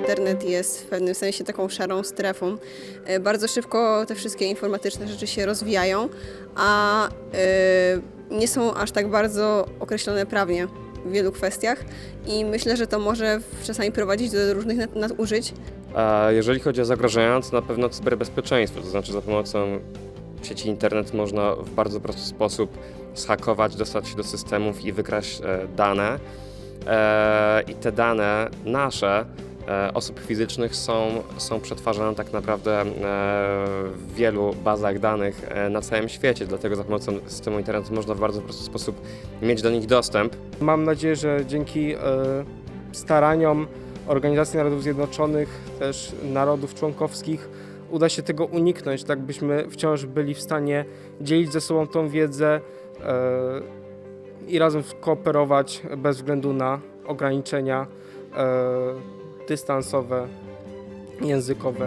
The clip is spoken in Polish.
Internet jest w pewnym sensie taką szarą strefą. E, Bardzo szybko te wszystkie informatyczne rzeczy się rozwijają, a e, nie są aż tak bardzo określone prawnie w wielu kwestiach i myślę, że to może czasami prowadzić do różnych nad- nadużyć. A jeżeli chodzi o zagrożenia, to na pewno cyberbezpieczeństwo, to znaczy za pomocą sieci internet można w bardzo prosty sposób zhakować, dostać się do systemów i wykraść e, dane. E, I te dane nasze, e, osób fizycznych są, są przetwarzane tak naprawdę w wielu bazach danych na całym świecie, dlatego za pomocą systemu internetu można w bardzo prosty sposób mieć do nich dostęp. Mam nadzieję, że dzięki staraniom Organizacji Narodów Zjednoczonych, też narodów członkowskich, uda się tego uniknąć, tak byśmy wciąż byli w stanie dzielić ze sobą tą wiedzę e, i razem kooperować bez względu na ograniczenia e, dystansowe, językowe.